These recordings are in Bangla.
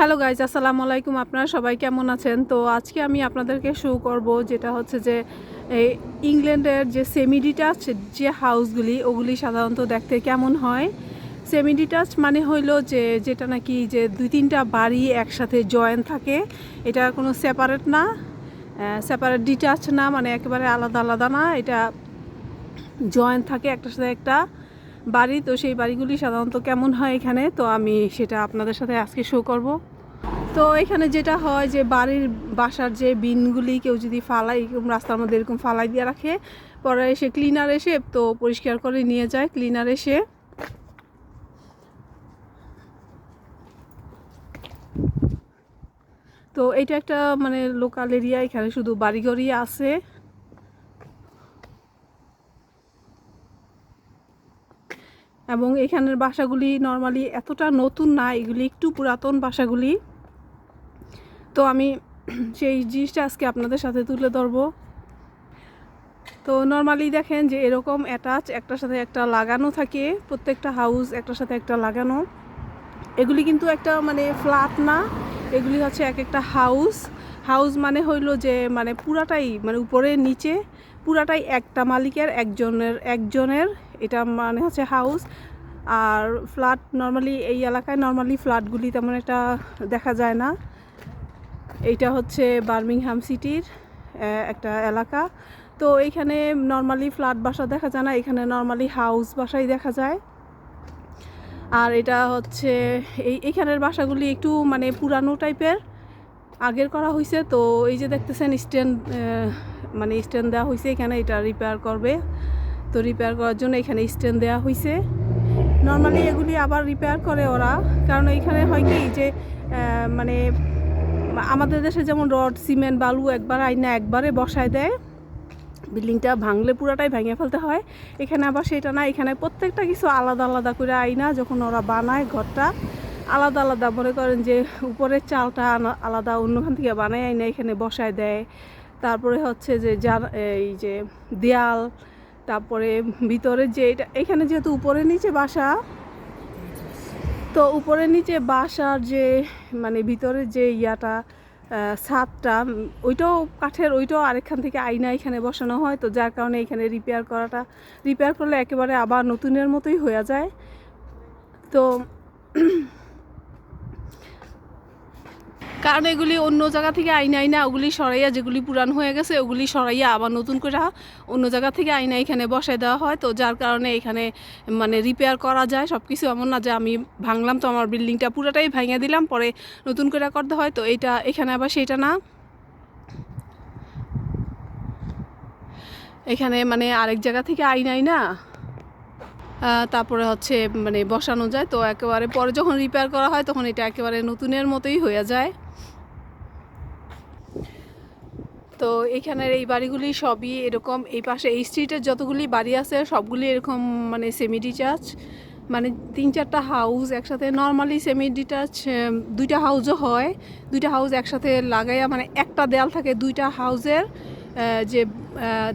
হ্যালো গাইজ আসসালামু আলাইকুম। আপনারা সবাই কেমন আছেন? তো আজকে আমি আপনাদেরকে শো করব যেটা হচ্ছে যে ইংল্যান্ডের যে সেমি ডিটাচ যে হাউসগুলি ওগুলি সাধারণত দেখতে কেমন হয়? সেমি ডিটাচ মানে হইল যে, যেটা নাকি যে দুই তিনটা বাড়ি একসাথে জয়েন থাকে। এটা কোনো সেপারেট না সেপারেট ডিটাচ না মানে একেবারে আলাদা আলাদা না। এটা জয়েন্ট থাকে একটার সাথে একটা। বাড়ি, তো সেই বাড়িগুলি সাধারণত কেমন হয় এখানে? তো আমি সেটা আপনাদের সাথে আজকে শো করব। তো এখানে যেটা হয় যে বাড়ির বাসার যে বিনগুলি কেউ যদি ফালাই, এরকম রাস্তার মধ্যে এরকম ফালাই দিয়ে রাখে, পরে এসে ক্লিনার এসে তো পরিষ্কার করে নিয়ে যায় ক্লিনার এসে। তো এটা একটা মানে লোকাল এরিয়া এখানে শুধু বাড়িঘরই আছে। এবং এখানের বাসাগুলি নর্মালি এতটা নতুন না, এগুলি একটু পুরাতন বাসাগুলি। তো আমি সেই জিনিসটা আজকে আপনাদের সাথে তুলে ধরবো। তো নর্মালি দেখেন যে এরকম অ্যাটাচ একটার সাথে একটা লাগানো থাকে, প্রত্যেকটা হাউস একটার সাথে একটা লাগানো। এগুলি কিন্তু একটা মানে ফ্ল্যাট না, এগুলি হচ্ছে এক একটা হাউস হাউস মানে হইল যে মানে পুরাটাই মানে উপরে নিচে, পুরাটাই একটা মালিকের, একজনের একজনের এটা মানে হচ্ছে হাউস আর ফ্ল্যাট নর্মালি এই এলাকায় নর্মালি ফ্ল্যাটগুলি তেমন একটা দেখা যায় না। এইটা হচ্ছে বার্মিংহাম সিটির একটা এলাকা। তো এইখানে নর্মালি ফ্ল্যাট বাসা দেখা যায় না, এখানে নর্মালি হাউস বাসাই দেখা যায়। আর এটা হচ্ছে এই এখানের বাসাগুলি একটু মানে পুরানো টাইপের আগের করা হয়েছে তো এই যে দেখতেছেন স্ট্যান্ড মানে স্ট্যান্ড দেওয়া হয়েছে এখানে এটা রিপেয়ার করবে। তো রিপেয়ার করার জন্য এখানে স্ট্যান্ড দেওয়া হয়েছে নর্মালি এগুলি আবার রিপেয়ার করে ওরা। কারণ এইখানে হয় কি যে মানে আমাদের দেশে যেমন রড সিমেন্ট বালু একবার আইনা একবারে বসায় দেয়। বিল্ডিংটা ভাঙলে পুরাটাই ভেঙে ফেলতে হয়। এখানে আবার সেটা না, এখানে প্রত্যেকটা কিছু আলাদা আলাদা করে আইনা যখন ওরা বানায় ঘরটা, আলাদা আলাদা মনে করেন যে উপরের চালটা আলাদা অন্যখান থেকে বানায় আইনা এখানে বসায় দেয়। তারপরে হচ্ছে যে যার এই যে দেয়াল তারপরে ভিতরে যে এটা, এখানে যেহেতু উপরে নিচে বাসা, তো উপরে নিচে বাসার যে মানে ভিতরে যে ইয়াটা ছাদটা ওইটাও কাঠের, ওইটাও আরেকখান থেকে আয়না এখানে বসানো হয়। তো যার কারণে এখানে রিপেয়ার করাটা রিপেয়ার করলে একেবারে আবার নতুনের মতোই হয়ে যায়। তো কারণ এগুলি অন্য জায়গা থেকে আইনা আইনা, ওগুলি সরাইয়া যেগুলি পুরান হয়ে গেছে, ওগুলি সরাইয়া আবার নতুন করে অন্য জায়গা থেকে আইনা এখানে বসায় দেওয়া হয়। তো যার কারণে এখানে মানে রিপেয়ার করা যায় সব কিছু এমন না যে আমি ভাঙলাম তো আমার বিল্ডিংটা পুরোটাই ভাঙিয়ে দিলাম, পরে নতুন করে করতে হয়। তো এইটা, এখানে আবার সেটা না। এখানে মানে আরেক জায়গা থেকে আইনা আইনা তারপরে হচ্ছে মানে বসানো যায়। তো একেবারে পরে যখন রিপেয়ার করা হয়, তখন এটা একেবারে নতুনের মতোই হয়ে যায়। তো এখানের এই বাড়িগুলি সবই এরকম, এই পাশে, এই স্ট্রিটের যতগুলি বাড়ি আছে, সবগুলি এরকম মানে সেমি ডিটাচ মানে তিন চারটা হাউস একসাথে নর্মালি সেমি ডিটাচ দুইটা হাউসও হয়, দুইটা হাউস একসাথে লাগাইয়া মানে একটা দেয়াল থাকে দুইটা হাউসের যে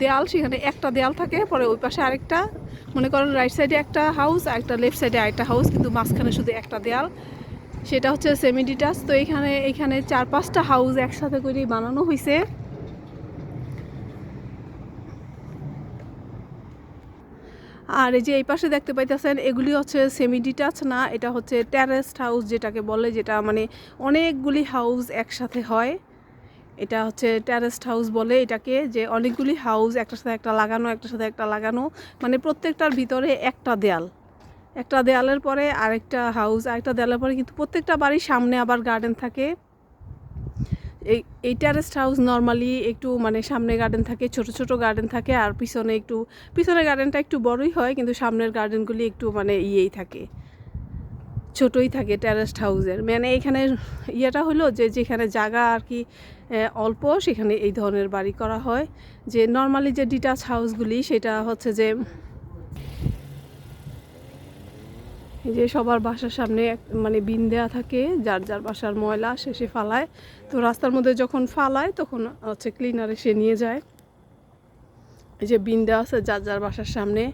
দেয়াল, সেখানে একটা দেয়াল থাকে, পরে ওই পাশে আরেকটা, মনে করেন রাইট সাইডে একটা হাউস আর একটা লেফট সাইডে আরেকটা হাউস কিন্তু মাঝখানে শুধু একটা দেয়াল, সেটা হচ্ছে সেমি ডিটাচ তো এখানে এখানে চার পাঁচটা হাউস একসাথে করে বানানো হয়েছে আর এই যে এই পাশে দেখতে পাইতেছেন, এগুলি হচ্ছে সেমি ডিটাচ না, এটা হচ্ছে ট্যারেস্ট হাউস যেটাকে বলে, যেটা মানে অনেকগুলি হাউস একসাথে হয়। এটা হচ্ছে ট্যারেস্ট হাউস বলে এটাকে, যে অনেকগুলি হাউস একটার সাথে একটা লাগানো, একটার সাথে একটা লাগানো মানে প্রত্যেকটার ভিতরে একটা দেয়াল। একটা দেয়ালের পরে আরেকটা হাউস আরেকটা দেয়ালের পরে কিন্তু প্রত্যেকটা বাড়ির সামনে আবার গার্ডেন থাকে। এই এই ট্যারেস্ট হাউস নর্মালি একটু মানে সামনে গার্ডেন থাকে, ছোট ছোট গার্ডেন থাকে আর পিছনে একটু, পিছনের গার্ডেনটা একটু বড়ই হয় কিন্তু সামনের গার্ডেনগুলি একটু মানে ইয়েই থাকে, ছোটই থাকে ট্যারেস্ট হাউসের মানে এখানে ইয়েটা হলো যে যেখানে জায়গা আর কি অল্প সেখানে এই ধরনের বাড়ি করা হয়। যে নর্মালি যে ডিটাচ হাউসগুলি সেটা হচ্ছে যে যে সবার বাসার সামনে মানে বিন দেওয়া থাকে, যার যার বাসার ময়লা শেষে ফালায়। তো রাস্তার মধ্যে যখন ফালায়, তখন হচ্ছে ক্লিনার এসে নিয়ে যায়। এই যে বিন দেওয়া আছে যার যার বাসার সামনে।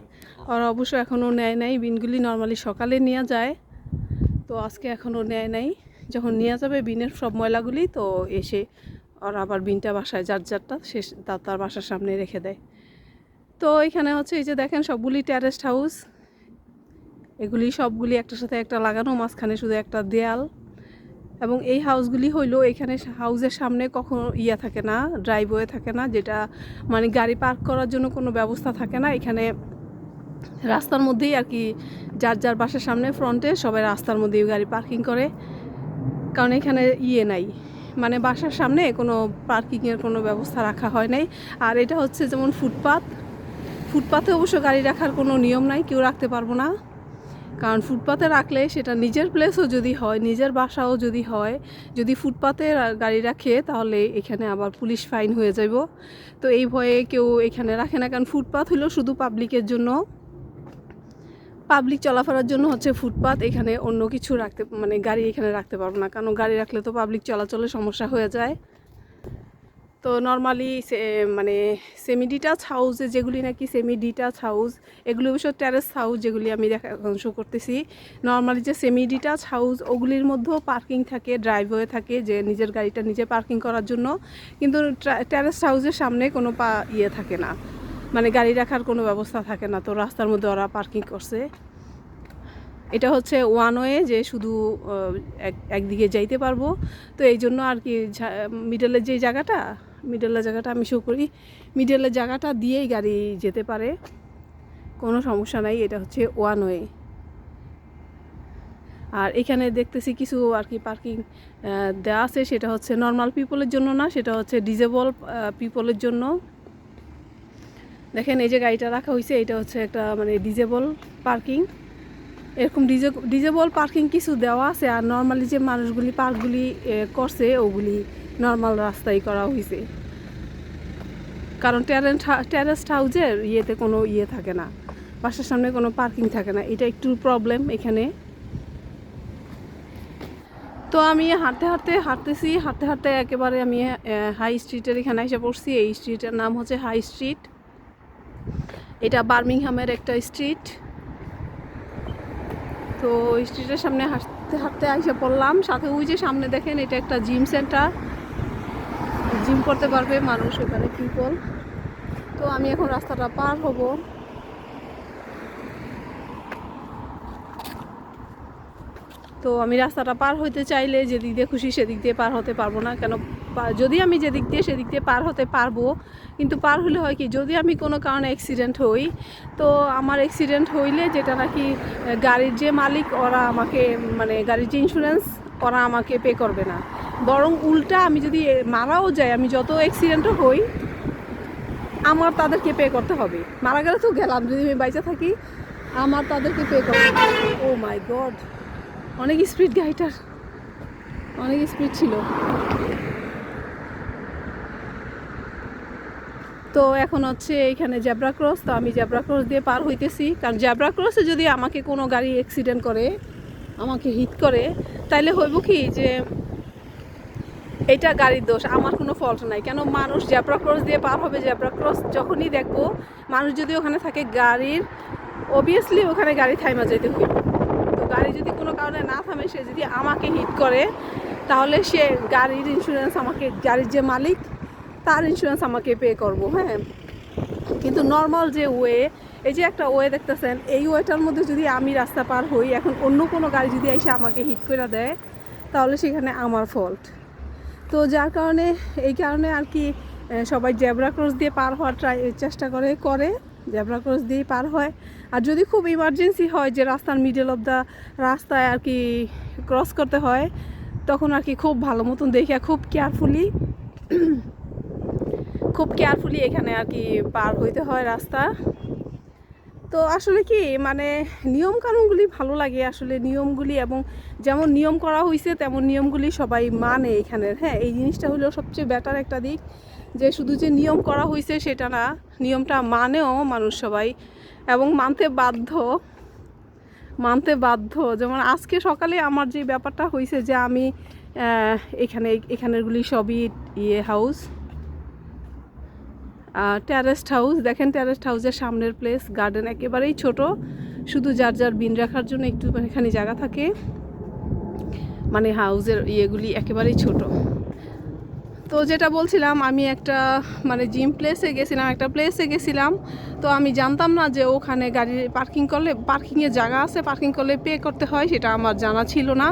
ওরা অবশ্য এখনও নেয় নাই, বিনগুলি নর্মালি সকালে নিয়ে যায়। তো আজকে এখনও নেয় নাই। যখন নিয়ে যাবে বিনের সব ময়লাগুলি, তো এসে ওরা আবার বিনটা বাসায়, যার, যারটা সে, তার বাসার সামনে রেখে দেয়। তো এখানে হচ্ছে এই যে দেখেন সবগুলি ট্যারেস্ট হাউস এগুলি সবগুলি একটার সাথে একটা লাগানো, মাঝখানে শুধু একটা দেয়াল। এবং এই হাউসগুলি হইল এখানে হাউসের সামনে কখনো ইয়া থাকে না ড্রাইভওয়ে থাকে না, যেটা মানে গাড়ি পার্ক করার জন্য কোনো ব্যবস্থা থাকে না। এখানে রাস্তার মধ্যেই আর কি যার যার বাসার সামনে ফ্রন্টে সবাই রাস্তার মধ্যেই গাড়ি পার্কিং করে। কারণ এখানে ইয়ে নাই। মানে বাসার সামনে কোনো পার্কিংয়ের কোনো ব্যবস্থা রাখা হয় নাই। আর এটা হচ্ছে যেমন ফুটপাথ ফুটপাথে অবশ্য গাড়ি রাখার কোনো নিয়ম নাই, কেউ রাখতে পারব না। কারণ ফুটপাতে রাখলে সেটা নিজের প্লেসও যদি হয়, নিজের বাসাও যদি হয়, যদি ফুটপাতে গাড়ি রাখে, তাহলে এখানে আবার পুলিশ ফাইন হয়ে যাব তো এই ভয়ে কেউ এখানে রাখে না, কারণ ফুটপাত হলো শুধু পাবলিকের জন্য। পাবলিক চলাফেরার জন্য হচ্ছে ফুটপাত, এখানে অন্য কিছু রাখতে মানে গাড়ি এখানে রাখতে পারব না। কারণ গাড়ি রাখলে তো পাবলিক চলাচলে সমস্যা হয়ে যায়। তো নর্মালি মানে সেমি ডিটাচ হাউসে যেগুলি নাকি সেমি ডিটাচ হাউস এগুলি অবশ্য টেরেস হাউস যেগুলি আমি দেখা শো করতেছি। নর্মালি যে সেমি ডিটাচ হাউস ওগুলির মধ্যেও পার্কিং থাকে ড্রাইভওয়ে থাকে, যে নিজের গাড়িটা নিজে পার্কিং করার জন্য। কিন্তু টেরেস হাউসের সামনে কোনো পা ইয়ে থাকে না। মানে গাড়ি রাখার কোনো ব্যবস্থা থাকে না। তো রাস্তার মধ্যে ওরা পার্কিং করছে। এটা হচ্ছে ওয়ান ওয়ে যে শুধু এক, একদিকে যাইতে পারব। তো এই জন্য আর কি মিডলের যে জায়গাটা মিডলের জায়গাটা আমি শো করি। মিডলের জায়গাটা দিয়েই গাড়ি যেতে পারে। কোনো সমস্যা নাই, এটা হচ্ছে ওয়ান ওয়ে আর এখানে দেখতেছি কিছু আর কি পার্কিং দেওয়া আছে, সেটা হচ্ছে নর্মাল পিপলের জন্য না, সেটা হচ্ছে ডিজেবল পিপলের জন্য। দেখেন এই যে গাড়িটা রাখা হয়েছে এটা হচ্ছে একটা মানে ডিজেবল পার্কিং এরকম ডিজে ডিজেবল পার্কিং কিছু দেওয়া আছে, আর নর্মালি যে মানুষগুলি পার্কগুলি করছে, ওগুলি নর্মাল রাস্তায় করা হয়েছে কারণ ট্যারেন্ট ট্যারেস্ট হাউজের ইয়েতে কোনো ইয়ে থাকে না। বাসার সামনে কোনো পার্কিং থাকে না। এটা একটু প্রবলেম এখানে। তো আমি হাঁটতে হাঁটতে হাঁটতেছি। হাঁটতে হাঁটতে একেবারে আমি হাই স্ট্রিটের এখানে এসে পড়ছি। এই স্ট্রিটের নাম হচ্ছে হাই স্ট্রিট এটা বার্মিংহামের একটা স্ট্রিট তো স্ট্রিটের সামনে হাঁটতে হাঁটতে এসে পড়লাম। সাথে ওই যে সামনে দেখেন, এটা একটা জিম সেন্টার জিম করতে পারবে মানুষ এখানে পিপল তো আমি এখন রাস্তাটা পার হব। তো আমি রাস্তাটা পার হইতে চাইলে যেদিক দিয়ে খুশি সেদিক দিয়ে পার হতে পারব না। কেন যদি আমি যেদিক দিয়ে সেদিক দিয়ে পার হতে পারব, কিন্তু পার হলে হয় কি, যদি আমি কোনো কারণে অ্যাক্সিডেন্ট হই, তো আমার অ্যাক্সিডেন্ট হইলে যেটা নাকি গাড়ির যে মালিক, ওরা আমাকে মানে গাড়ির যে ইন্স্যুরেন্স ওরা আমাকে পে করবে না। বরং উল্টা আমি যদি মারাও যাই, আমি যত অ্যাক্সিডেন্টও হই, আমার তাদেরকে পে করতে হবে। মারা গেলে তো গেলাম, যদি আমি বাইচে থাকি, আমার তাদেরকে পে করতে হবে। ও মাই গড অনেক স্পিড গাড়িটার অনেক স্পিড ছিল। তো এখন হচ্ছে এখানে জেব্রা ক্রস তো আমি জেব্রা ক্রস দিয়ে পার হইতেছি। কারণ জেব্রা ক্রসে যদি আমাকে কোনো গাড়ি অ্যাক্সিডেন্ট করে, আমাকে হিট করে, তাইলে হইব কি যে এটা গাড়ির দোষ, আমার কোনো ফল্ট নাই। কেন মানুষ জেব্রা ক্রস দিয়ে পার হবে? জেব্রা ক্রস যখনই দেখব, মানুষ যদি ওখানে থাকে, গাড়ির অবভিয়াসলি ওখানে গাড়ি থাইমা যেতে হইব। তো গাড়ি যদি কোনো কারণে না থামে, সে যদি আমাকে হিট করে, তাহলে সে গাড়ির ইন্স্যুরেন্স আমাকে, গাড়ির যে মালিক, তার ইন্স্যুরেন্স আমাকে পে করব হ্যাঁ? কিন্তু নর্মাল যে ওয়ে এই যে একটা ওয়ে দেখতেছেন, এই ওয়েটার মধ্যে যদি আমি রাস্তা পার হই, এখন অন্য কোনো গাড়ি যদি এসে আমাকে হিট করে দেয়, তাহলে সেখানে আমার ফল্ট তো যার কারণে, এই কারণে আর কি সবাই জেব্রা ক্রস দিয়ে পার হওয়ার ট্রাই চেষ্টা করে করে, জেব্রা ক্রস দিয়েই পার হয়। আর যদি খুব ইমার্জেন্সি হয়, যে রাস্তার মিডল অফ দ্য রাস্তায় আর কি ক্রস করতে হয়, তখন আর কি খুব ভালো মতন দেখে খুব কেয়ারফুলি খুব কেয়ারফুলি এখানে আর কি পার হইতে হয় রাস্তা। তো আসলে কি মানে নিয়ম কানুনগুলি ভালো লাগে আসলে নিয়মগুলি এবং যেমন নিয়ম করা হয়েছে তেমন নিয়মগুলি সবাই মানে এখানের। হ্যাঁ এই জিনিসটা হলো সবচেয়ে বেটার একটা দিক যে শুধু যে নিয়ম করা হয়েছে সেটা না, নিয়মটা মানেও মানুষ সবাই এবং মানতে বাধ্য মানতে বাধ্য। যেমন আজকে সকালে আমার যে ব্যাপারটা হয়েছে যে আমি এখানে, এখানেরগুলি সবই ইয়ে হাউস ট্যারেস্ট হাউস দেখেন ট্যারেস্ট হাউসের সামনের প্লেস গার্ডেন একেবারেই ছোট। শুধু যার যার বিন রাখার জন্য একটু এখানে জায়গা থাকে। মানে হাউসের ইয়েগুলি একেবারেই ছোট। তো যেটা বলছিলাম, আমি একটা মানে জিম প্লেসে গেছিলাম, একটা প্লেসে গেছিলাম। তো আমি জানতাম না যে ওখানে গাড়ি পার্কিং করলে পার্কিংয়ের জায়গা আছে পার্কিং করলে পে করতে হয়, সেটা আমার জানা ছিল না।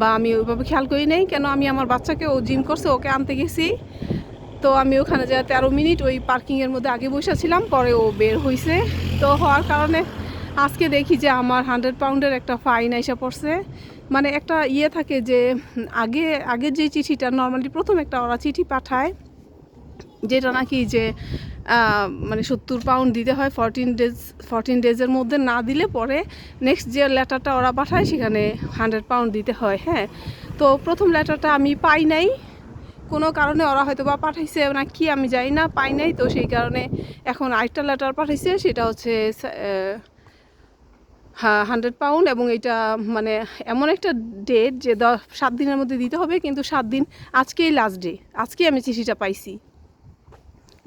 বা আমি ওইভাবে খেয়াল করি নাই, কেন আমি আমার বাচ্চাকে ও জিম করছে, ওকে আনতে গেছি। তো আমি ওখানে যা তেরো মিনিট ওই পার্কিংয়ের মধ্যে আগে বসেছিলাম পরে ও বের হয়েছে তো হওয়ার কারণে আজকে দেখি যে আমার হান্ড্রেড পাউন্ডের একটা ফাইন এসে পড়ছে। মানে একটা ইয়ে থাকে যে, আগে আগের যে চিঠিটা নর্মালি প্রথম একটা ওরা চিঠি পাঠায়, যেটা নাকি যে মানে সত্তর পাউন্ড দিতে হয় ফরটিন ডেজ ফরটিন ডেজের মধ্যে না দিলে পরে নেক্সট যে লেটারটা ওরা পাঠায়, সেখানে হান্ড্রেড পাউন্ড দিতে হয় হ্যাঁ। তো প্রথম লেটারটা আমি পাই নাই। কোনো কারণে ওরা হয়তো বা পাঠাইছে না কি আমি জানি না, পাই নাই। তো সেই কারণে এখন আরেকটা লেটার পাঠাইছে, সেটা হচ্ছে হান্ড্রেড পাউন্ড এবং এটা মানে এমন একটা ডেট যে দশ সাত দিনের মধ্যে দিতে হবে, কিন্তু সাত দিন, আজকেই লাস্ট ডে আজকেই আমি চিঠিটা পাইছি।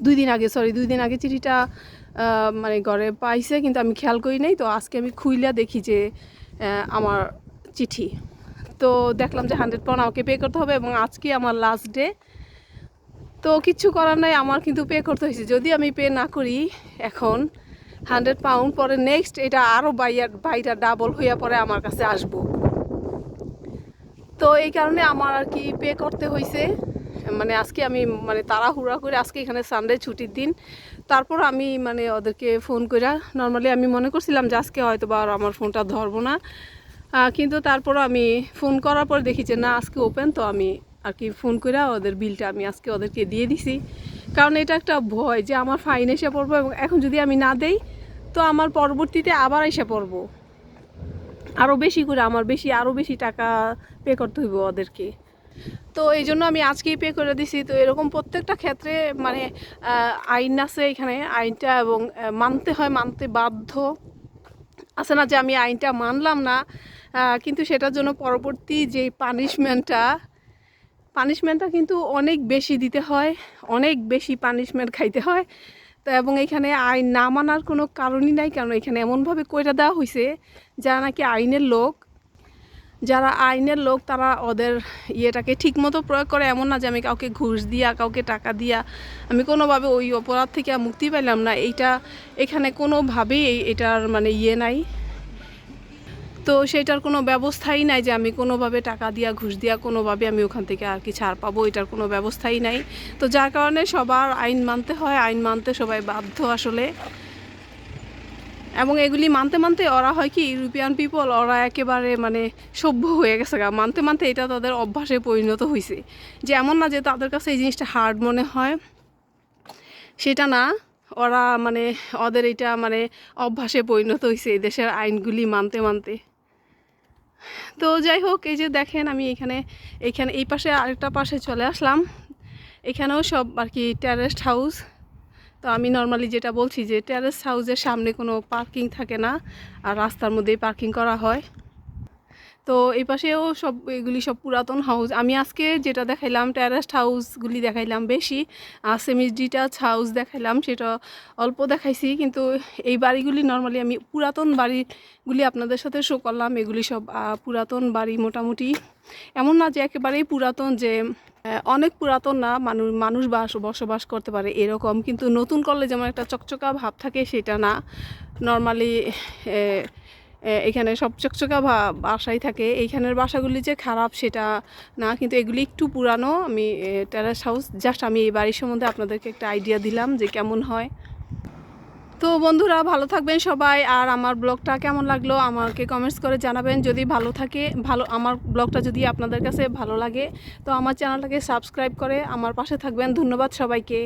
দুই দিন আগে সরি দুই দিন আগে চিঠিটা মানে ঘরে পাইছে, কিন্তু আমি খেয়াল করি নাই, তো আজকে আমি খুইলা দেখি যে আমার চিঠি। তো দেখলাম যে হান্ড্রেড পাউন্ড আমাকে পে করতে হবে এবং আজকে আমার লাস্ট ডে তো কিচ্ছু করার নাই, আমার কিন্তু পে করতে হয়েছে। যদি আমি পে না করি, এখন হান্ড্রেড পাউন্ড পরে নেক্সট এটা আরও বাইয়ার বাইটা ডাবল হইয়া পরে আমার কাছে আসব। তো এই কারণে আমার আর কি পে করতে হয়েছে। মানে আজকে আমি মানে তাড়াহুড়া করে আজকে এখানে সানডে ছুটির দিন। তারপর আমি মানে ওদেরকে ফোন করে নর্মালি আমি মনে করছিলাম যে আজকে হয়তো বা আর আমার ফোনটা ধরবো না। কিন্তু তারপর আমি ফোন করার পর দেখি যে না, আজকে ওপেন তো আমি আর কি ফোন করে ওদের বিলটা আমি আজকে ওদেরকে দিয়ে দিছি। কারণ এটা একটা ভয় যে আমার ফাইন এসে পড়ব এবং এখন যদি আমি না দেই, তো আমার পরবর্তীতে আবার এসে পড়ব। আরও বেশি করে, আমার বেশি আরও বেশি টাকা পে করতে হইব ওদেরকে। তো এই জন্য আমি আজকেই পে করে দিছি। তো এরকম প্রত্যেকটা ক্ষেত্রে মানে আইন আছে এখানে। আইনটা এবং মানতে হয়, মানতে বাধ্য। আছে না যে আমি আইনটা মানলাম না কিন্তু সেটার জন্য পরবর্তী যে পানিশমেন্টটা পানিশমেন্টটা কিন্তু অনেক বেশি দিতে হয়, অনেক বেশি পানিশমেন্ট খাইতে হয়। তো এবং এখানে আইন না মানার কোনো কারণই নাই, কারণ এখানে এমনভাবে কইটা দেওয়া হয়েছে যারা নাকি আইনের লোক যারা আইনের লোক, তারা ওদের ইয়েটাকে ঠিকমতো প্রয়োগ করে। এমন না যে আমি কাউকে ঘুষ দিয়া, কাউকে টাকা দিয়া, আমি কোনোভাবে ওই অপরাধ থেকে মুক্তি পাইলাম না। এইটা এখানে কোনোভাবেই এটার মানে ইয়ে নাই। তো সেটার কোনো ব্যবস্থাই নাই যে আমি কোনোভাবে টাকা দিয়া, ঘুষ দিয়া, কোনোভাবে আমি ওখান থেকে আর কি ছাড় পাবো, এটার কোনো ব্যবস্থাই নাই। তো যার কারণে সবার আইন মানতে হয়। আইন মানতে সবাই বাধ্য আসলে। এবং এগুলি মানতে মানতে ওরা হয় কি ইউরোপিয়ান পিপল ওরা একেবারে মানে সভ্য হয়ে গেছে গা। মানতে মানতে এটা তাদের অভ্যাসে পরিণত হয়েছে যে এমন না যে তাদের কাছে এই জিনিসটা হার্ড মনে হয়, সেটা না। ওরা মানে ওদের এটা মানে অভ্যাসে পরিণত হয়েছে এই দেশের আইনগুলি মানতে মানতে। তো যাই হোক, এই যে দেখেন আমি এখানে এখানে এই পাশে আরেকটা পাশে চলে আসলাম। এখানেও সব আর কি ট্যারেস্ট হাউস তো আমি নর্মালি যেটা বলছি যে ট্যারেস হাউসের সামনে কোনো পার্কিং থাকে না, আর রাস্তার মধ্যেই পার্কিং করা হয়। তো এই পাশেও সব, এগুলি সব পুরাতন হাউস আমি আজকে যেটা দেখাইলাম ট্যারেস্ট হাউসগুলি দেখাইলাম বেশি, আর সেমি ডিটাচ হাউস দেখাইলাম, সেটা অল্প দেখাইছি, কিন্তু এই বাড়িগুলি নর্মালি আমি পুরাতন বাড়িগুলি আপনাদের সাথে শো করলাম। এগুলি সব পুরাতন বাড়ি মোটামুটি। এমন না যে একেবারেই পুরাতন যে অনেক পুরাতন না মানুষ মানুষ বাস বসবাস করতে পারে এরকম, কিন্তু নতুন করলে যেমন একটা চকচকা ভাব থাকে সেটা না। নর্মালি এখানে সব চকচকা ভা- বাসাই থাকে। এইখানের বাসাগুলি যে খারাপ সেটা না, কিন্তু এগুলি একটু পুরানো। আমি টেরাস হাউস জাস্ট আমি এই বাড়ির সম্বন্ধে আপনাদেরকে একটা আইডিয়া দিলাম যে কেমন হয়। তো বন্ধুরা, ভালো থাকবেন সবাই। আর আমার ব্লগটা কেমন লাগল আমাকে কমেন্টস করে জানাবেন। যদি ভালো থাকে, ভালো, আমার ব্লগটা যদি আপনাদের কাছে ভালো লাগে, তো আমার চ্যানেলটাকে সাবস্ক্রাইব করে আমার পাশে থাকবেন। ধন্যবাদ সবাইকে।